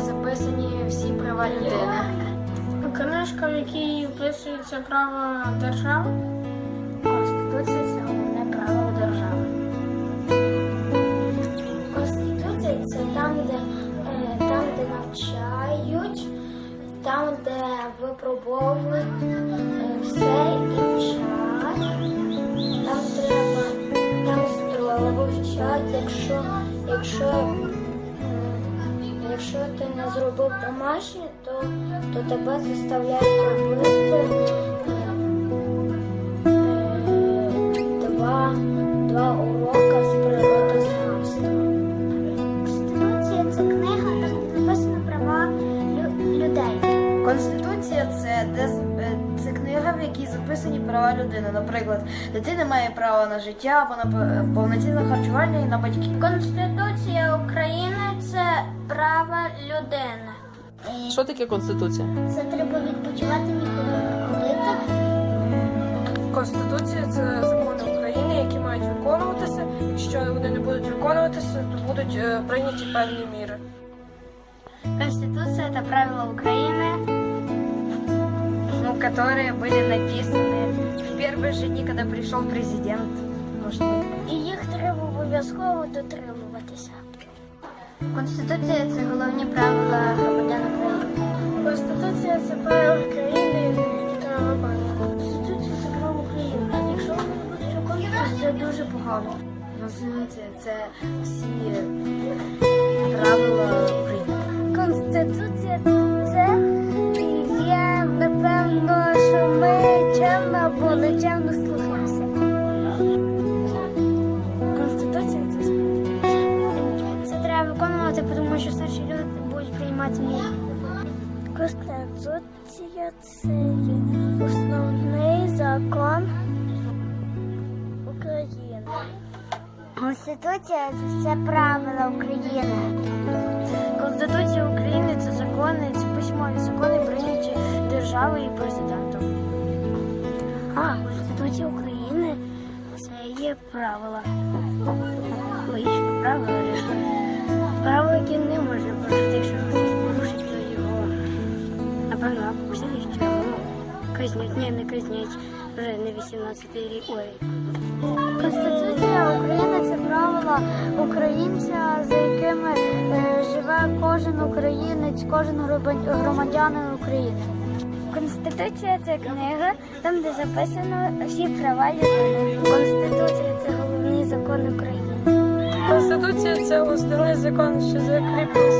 де записані всі права людини. Книжка, в якій описується право держави. Конституція це головне право держави. Конституція це там, де, е, там, де навчають, там, де випробовують е, все і вчать. Там треба, там строго вивчать, якщо, якщо, якщо ти не зробив домашнє, то, то тебе заставляють робити е, два, два урока з природознавства. Конституція це книга, де написано права людей. Конституція це де з- е, це книга, в якій записані права людини. Наприклад, дитина має право на життя або на повноцінне харчування і на батьків. Конституція України це права людини. Що таке конституція? Це треба відпочивати ніколи не ходити. Конституція це закони України, які мають виконуватися. Якщо вони не будуть виконуватися, то будуть е, прийняті певні міри. Конституция это правила Украины, ну, которые были написаны в первые же дни, когда пришел президент. Может быть. І їх треба обов'язково дотримуватися. Конституція це головні правила громадян України. Конституція це правила країни, і виконувати. Конституція це право України. Якщо вони не будуть виконуватися, це дуже погано. Конституція це всі правила будуть. Конституція це основний закон України. Конституція це правила України. Конституція України це закони, це письмові закони, прийняті державою і президентом. А, Конституція України це є правила. Логічно, правила різні. Правила, які не можна порушити, Казнять, ні, не казнять, вже не 18 рік. Ой. Конституція України це правила українця, за якими е, живе кожен українець, кожен громадянин України. Конституція це книга, там де записано всі права людини. Конституція це головний закон України. Конституція це основний закон, що закріплює